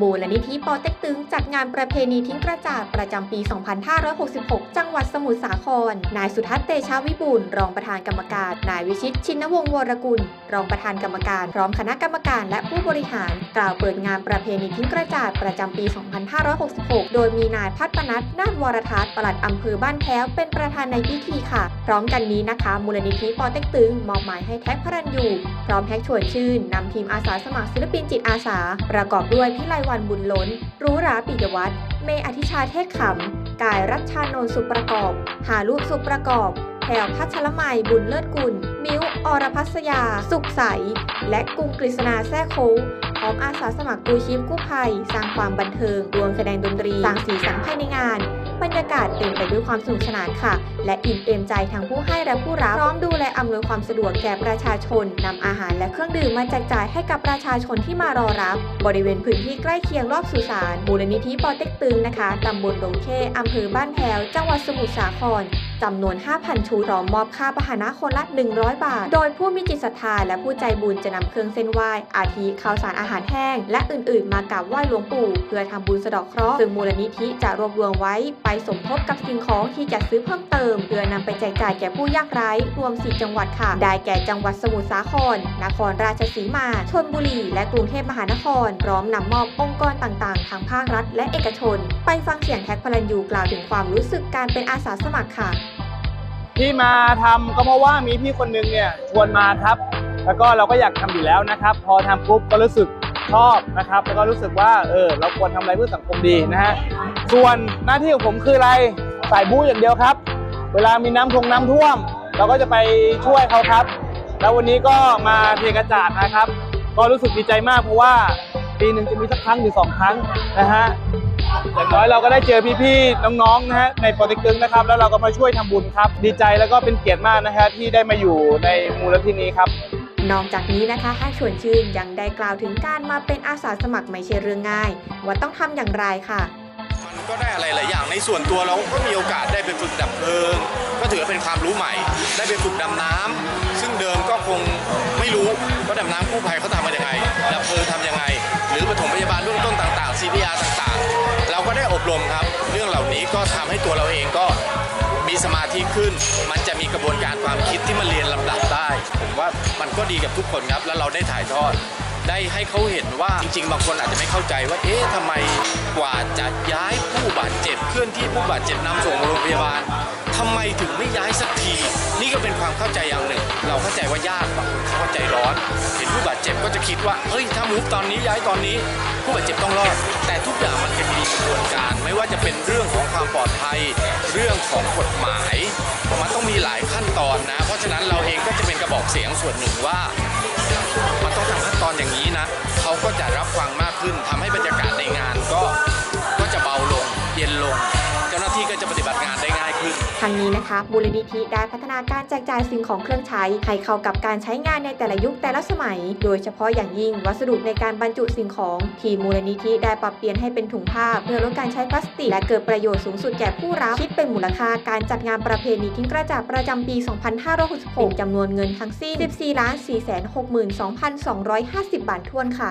มูลนิธิปอเต็กตึงจัดงานประเพณีทิ้งกระจาดประจำปี 2566 จังหวัดสมุทรสาคร นายสุทัศน์เตชะวิบูลรองประธานกรรมการ นายวิชิตชินวงศ์วรกุล รองประธานกรรมการ พร้อมคณะกรรมการและผู้บริหาร กล่าวเปิดงานประเพณีทิ้งกระจาดประจำปี 2566 โดยมีนายพัฒนัทนาฏวรทัศน์ปลัดอำเภอบ้านแพ้วเป็นประธานในพิธีค่ะ พร้อมกันนี้นะคะ มูลนิธิปอเต็กตึงมอบหมายให้แท็กพระรันยูพร้อมแท็กชวนชื่นนำทีมอาสาสมัครศิลปินจิตอาสา ประกอบด้วยพิไลวันบุญล้น รู้ราปิยวัฒน์เมอธิชาเทศขำ กายรัชชานนสุประกอบ หาลูกสุประกอบแถวพัชรมัยบุญเลิศกุล มิ้ว อรพัสยา สุขใส และกรุงกฤษณาแท้โค้งพร้อมอาสาสมัครกู้ชีพกู้ภัย สร้างความบันเทิงรวมแสดงดนตรี สร้างสีสันภายในงาน บรรยากาศเต็มไปด้วยความสนุกสนานค่ะ และอิ่มเอมใจทั้งผู้ให้และผู้รับพร้อมดูแลอำนวยความสะดวกแก่ประชาชนนำอาหารและเครื่องดื่มมาแจกจ่ายให้กับประชาชนที่มารอรับ บริเวณพื้นที่ใกล้เคียงรอบสุสานมูลนิธิปอเต็กตึงนะคะตำบลดงเคอำเภอบ้านแพวจังหวัดสมุทรสาคร จำนวน 5,000ชุดพร้อมมอบค่าพาหนะคนละ 100 บาท โดยผู้มีจิตศรัทธาและผู้ใจบุญจะนำเครื่องเส้นไหว้ อาทิข้าวสารอาหารแห้ง และอื่น ๆ มากราบไหว้หลวงปู่ เพื่อทำบุญสะเดอกเคราะห์ซึ่งมูลนิธิจะรวบรวมไว้ ไปสมทบกับสิ่งของที่จะซื้อเพิ่มเติม เพื่อนำไปแจกจ่ายแก่ผู้ยากไร้ รวม 4 จังหวัดค่ะ ได้แก่จังหวัดสมุทรสาคร นครราชสีมา ชลบุรี และกรุงเทพมหานคร พร้อมนำมอบองค์กรต่าง ๆทางภาครัฐ และเอกชน ไปฟังเสียงแท็กพลันยูกล่าวถึงความรู้สึกการเป็นอาสาสมัครค่ะ ที่มาทำก็เพราะว่ามีพี่คนนึงเนี่ยชวนมาครับ แล้วก็เราก็อยากทำอยู่แล้วนะครับ พอทำปุ๊บก็รู้สึกชอบนะครับ แล้วก็รู้สึกว่าเออเราควรทำอะไรเพื่อสังคมดีนะฮะส่วนหน้าที่ของผมคืออะไรสายบู๊อย่างเดียวครับ เวลามีน้ำทงน้ำท่วม เราก็จะไปช่วยเขาครับ แล้ววันนี้ก็มาเทกระจาดนะครับ ก็รู้สึกดีใจมากเพราะว่าปีหนึ่งจะมีสักครั้งหรือสองครั้งนะฮะ อย่างน้อยเราก็ได้เจอพี่ๆน้องๆนะฮะในโปรติกตึงนะครับ แล้วเราก็มาช่วยทำบุญครับ ดีใจแล้วก็เป็นเกียรติมากนะฮะที่ได้มาอยู่ในมูลนิธินี้ครับ นอกจากนี้นะคะให้ชวนชื่นยังได้กล่าวถึงการมาเป็นอาสาสมัครไม่ใช่เรื่องง่าย ว่าต้องทำอย่างไรค่ะ มันก็ได้อะไรหลายอย่างในส่วนตัวเราก็มีโอกาสได้ไปฝึกดับเพลิง ก็ถือว่าเป็นความรู้ใหม่ ได้ไปฝึกดำน้ำซึ่งเดิมก็คงไม่รู้ว่าดำน้ำกู้ภัยเขาทำมาอย่างไงดับเพลิงทำยังไง หรือปฐมพยาบาลเบื้องต้นต่างๆ CPR ต่างๆเราก็ ได้อบรมครับ เรื่องเหล่านี้ก็ทำให้ตัวเราเองก็มีสมาธิขึ้น มันจะมีกระบวนการความคิดที่มันเรียนลำดับได้ผมว่ามันก็ดีกับทุกคนครับ แล้วเราได้ถ่ายทอด ได้ให้เขาเห็นว่าจริง ๆ บางคนอาจจะไม่เข้าใจว่า เอ๊ะทำไมกว่าจะย้ายผู้บาดเจ็บเคลื่อนที่ผู้บาดเจ็บนำส่งโรงพยาบาลทำไมถึงไม่ย้ายสักที นี่ก็เป็นความเข้าใจอย่างหนึ่ง เราเข้าใจว่าญาติบางคนเข้าใจร้อน เห็นผู้บาดเจ็บก็จะคิดว่าเฮ้ยถ้ามูฟตอนนี้ย้ายตอนนี้ ผู้บาดเจ็บต้องรอด แต่ทุกอย่างมันจะมีกระบวนการ ไม่ว่าจะเป็นเรื่องของความปลอดภัย เรื่องของกฎหมาย มันต้องมีหลายขั้นตอนนะ เพราะฉะนั้นเราเองก็จะเป็นกระบอกเสียงส่วนหนึ่งว่า มันต้องทำขั้นตอนอย่างนี้นะ เขาก็จะรับฟังมาก นทางนี้นะคะมูลนิธิได้พัฒนาการแจกจ่ายสิ่งของเครื่องใช้ ให้เข้ากับการใช้งานในแต่ละยุคแต่ละสมัย โดยเฉพาะอย่างยิ่งวัสดุในการบรรจุสิ่งของ ที่มูลนิธิได้ปรับเปลี่ยนให้เป็นถุงผ้า เพื่อลดการใช้พลาสติก และเกิดประโยชน์สูงสุดแก่ผู้รับ คิดเป็นมูลค่าการจัดงานประเพณีทิ้งกระจาดประจำปี 2566จำนวนเงินทั้งสิ้น 14 4 6 2 2 5 0 บาททวนค่ะ